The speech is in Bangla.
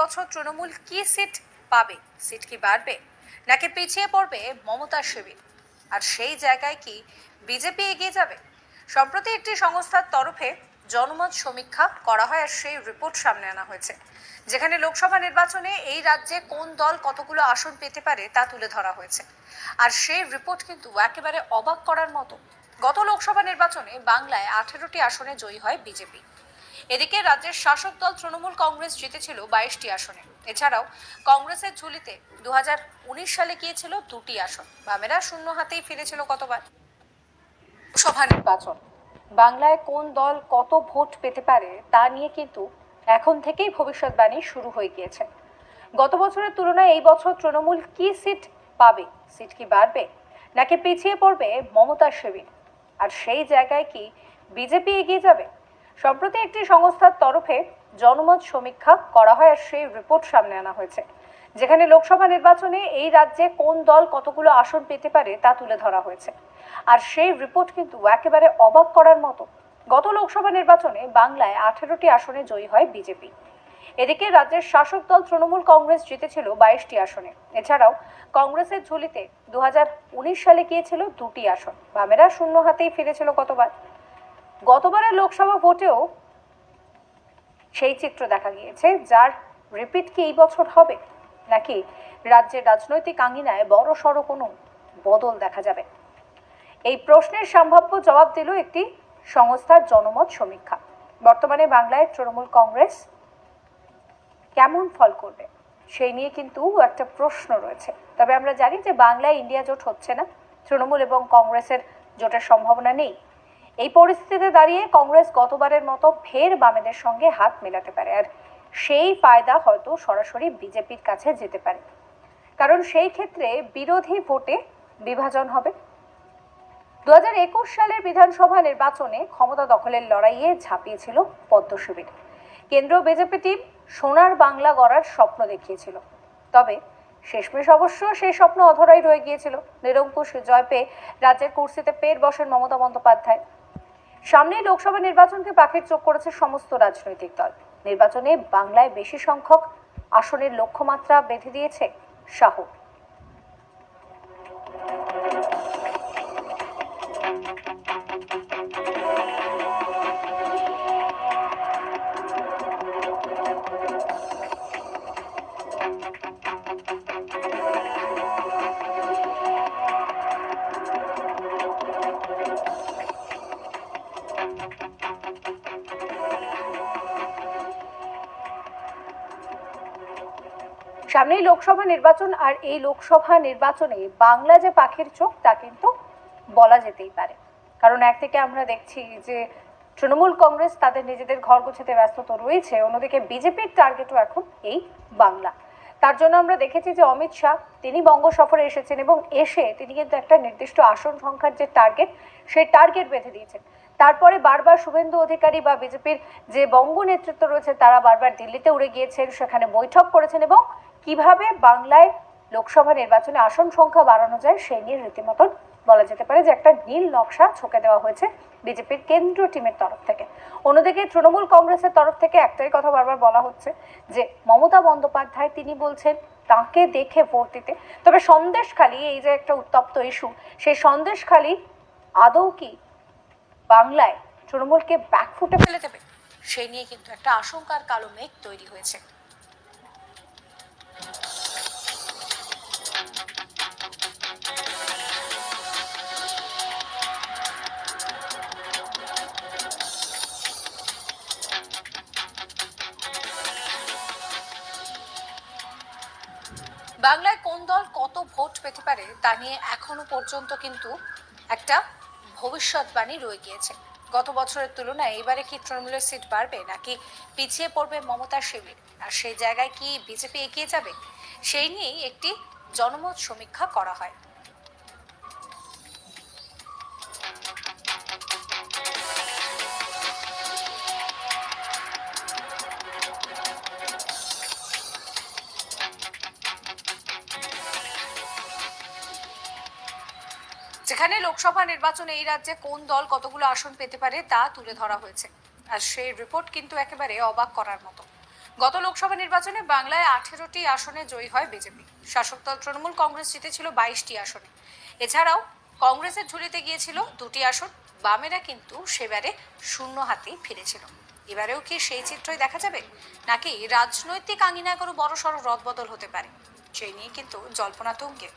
বছর তৃণমূল কি সিট পাবে? সিট কি বাড়বে? নাকি পিছিয়ে পড়বে মমতা শিবির আর সেই জায়গায় কি বিজেপি এগিয়ে যাবে? সম্প্রতি একটি সংস্থার তরফে জনমত সমীক্ষা করা হয় আর সেই রিপোর্ট সামনে আনা হয়েছে। যেখানে লোকসভা নির্বাচনে এই রাজ্যে কোন দল কতগুলো আসন পেতে পারে তা তুলে ধরা হয়েছে। আর সেই রিপোর্ট কিন্তু একেবারে অবাক করার মতো। গত লোকসভা নির্বাচনে বাংলায় আঠেরোটি আসনে জয়ী হয় বিজেপি। এদিকে রাজ্যের শাসক দল তৃণমূল কংগ্রেস জিতেছিল বাইশটি আসনে। এছাড়াও কংগ্রেসের ঝুলিতে দু হাজার উনিশ সালে গিয়েছিল দুটি আসন। বামেরা শূন্য হাতেই ফিরেছিল কতবার? লোকসভা নির্বাচন। বাংলায় কোন দল কত ভোট পেতে পারে তা নিয়ে কিন্তু এখন থেকেই ভবিষ্যৎবাণী শুরু হয়ে গিয়েছে। গত বছরের তুলনায় এই বছর তৃণমূল কি সিট পাবে? সিট কি বাড়বে? নাকি পিছিয়ে পড়বে মমতা শিবির আর সেই জায়গায় কি বিজেপি এগিয়ে যাবে? সম্প্রতি একটি সংস্থার তরফে জনমত সমীক্ষা করা হয় আর সেই রিপোর্ট সামনে আনা হয়েছে। যেখানে লোকসভা নির্বাচনে এই রাজ্যে কোন দল কতগুলো আসন পেতে পারে তা তুলে ধরা হয়েছে। আর সেই রিপোর্ট কিন্তু একেবারে অবাক করার মতো। গত লোকসভা নির্বাচনে বাংলায় আঠেরোটি আসনে জয়ী হয় বিজেপি। এদিকে রাজ্যের শাসক দল তৃণমূল কংগ্রেস জিতেছিল বাইশটি আসনে। এছাড়াও কংগ্রেসের ঝুলিতে দু হাজার উনিশ সালে গিয়েছিল দুটি আসন। বামেরা শূন্য হাতেই ফিরেছিল কতবার গতবারের লোকসভা ভোটেও সেই চিত্র দেখা গিয়েছে, যার রিপিট কি এই বছর হবে? নাকি রাজ্যের রাজনৈতিক আঙ্গিনায় বড় সড়ো কোনো বদল দেখা যাবে? এই প্রশ্নের সম্ভাব্য জবাব দিল একটি সংস্থার জনমত সমীক্ষা। বর্তমানে বাংলায় তৃণমূল কংগ্রেস কেমন ফল করবে? সেই নিয়ে কিন্তু একটা প্রশ্ন রয়েছে। তবে আমরা জানি যে বাংলায় ইন্ডিয়া জোট হচ্ছে না। তৃণমূল এবং কংগ্রেসের জোটের সম্ভাবনা নেই। এই পরিস্থিতিতে দাঁড়িয়ে কংগ্রেস গতবারের মতো ফের বামেদের সঙ্গে হাত মেলাতে পারে। আর সেই ফায়দা হয়তো সরাসরি বিজেপির কাছে যেতে পারে। কারণ সেই ক্ষেত্রে বিরোধী ভোটে বিভাজন হবে। দু হাজার একুশ সালের বিধানসভা নির্বাচনে ক্ষমতা দখলের লড়াইয়ে ঝাঁপিয়েছিল পদ্ম শিবির। কেন্দ্রীয় বিজেপি টিম সোনার বাংলা গড়ার স্বপ্ন দেখিয়েছিল। তবে শেষমেশ অবশ্য সেই স্বপ্ন অধরাই রয়ে গিয়েছিল। নিরঙ্কুশ জয় পেয়ে রাজ্যের কুর্সিতে পের বসেন মমতা বন্দ্যোপাধ্যায়। সামনেই লোকসভা নির্বাচনকে পাখির চোখ করেছে সমস্ত রাজনৈতিক দল। নির্বাচনে বাংলায় বেশি সংখ্যক আসনের লক্ষ্যমাত্রা বেঁধে দিয়েছে শাহ। সামনেই লোকসভা নির্বাচন আর এই লোকসভা নির্বাচনে বাংলা যে পাখির চোখ, তা কিন্তু বলা যেতেই পারে। কারণ এক থেকে আমরা দেখছি যে তৃণমূল কংগ্রেস তাদের নিজেদের ঘর গোছাতে ব্যস্ত তো রয়েছে, অন্যদিকে বিজেপির টার্গেটও এখন এই বাংলা। তার জন্য আমরা দেখেছি যে অমিত শাহ, তিনি বঙ্গ সফরে এসেছেন এবং এসে তিনি কিন্তু একটা নির্দিষ্ট আসন সংখ্যার যে টার্গেট সেই টার্গেট বেঁধে দিয়েছেন। তারপরে বারবার শুভেন্দু অধিকারী বা বিজেপির যে বঙ্গ নেতৃত্ব রয়েছে, তারা বারবার দিল্লিতে উড়ে গিয়েছেন, সেখানে বৈঠক করেছেন এবং কীভাবে বাংলায় লোকসভা নির্বাচনে আসন সংখ্যা বাড়ানো যায় সেই নিয়ে রীতিমতন বলা যেতে পারে যে একটা নীল নকশা ছকে দেওয়া হয়েছে বিজেপির কেন্দ্রীয় টিমের তরফ থেকে। অন্যদিকে তৃণমূল কংগ্রেসের তরফ থেকে একটাই কথা বারবার বলা হচ্ছে যে মমতা বন্দ্যোপাধ্যায় তিনি বলছেন তাকে দেখে ভোট দিতে। তবে সন্দেশখালী, এই যে একটা উত্তপ্ত ইস্যু সেই সন্দেশখালী আদৌ কি বাংলায় তৃণমূলকে ব্যাকফুটে ফেলে দেবে? সেই নিয়ে কিন্তু একটা আশঙ্কার কালো মেঘ তৈরি হয়েছে। বাংলায় কোন দল কত ভোট পেতে পারে তা নিয়ে এখনও পর্যন্ত কিন্তু একটা ভবিষ্যৎবাণী রয়ে গিয়েছে। গত বছরের তুলনায় এবারে কি তৃণমূলের সিট বাড়বে নাকি পিছিয়ে পড়বে মমতা শিবির আর সেই জায়গায় কি বিজেপি এগিয়ে যাবে? সেই নিয়েই একটি জনমত সমীক্ষা করা হয়। যেখানে লোকসভা নির্বাচনে এই রাজ্যে কোন দল কতগুলো আসন পেতে পারে তা তুলে ধরা হয়েছে। আর সেই রিপোর্ট কিন্তু একেবারে অবাক করার মতো। গত লোকসভা নির্বাচনে বাংলায় আঠেরোটি আসনে জয়ী হয় বিজেপি। শাসক দল তৃণমূল কংগ্রেস জিতেছিল বাইশটি আসনে। এছাড়াও কংগ্রেসের ঝুলিতে গিয়েছিল দুটি আসন, বামেরা কিন্তু সেবারে শূন্য হাতেই ফিরেছিল। এবারেও কি সেই চিত্রই দেখা যাবে? নাকি রাজনৈতিক আঙিনায় কোনো বড় সড় রদবদল হতে পারে? সেই নিয়ে কিন্তু জল্পনা তুঙ্গে।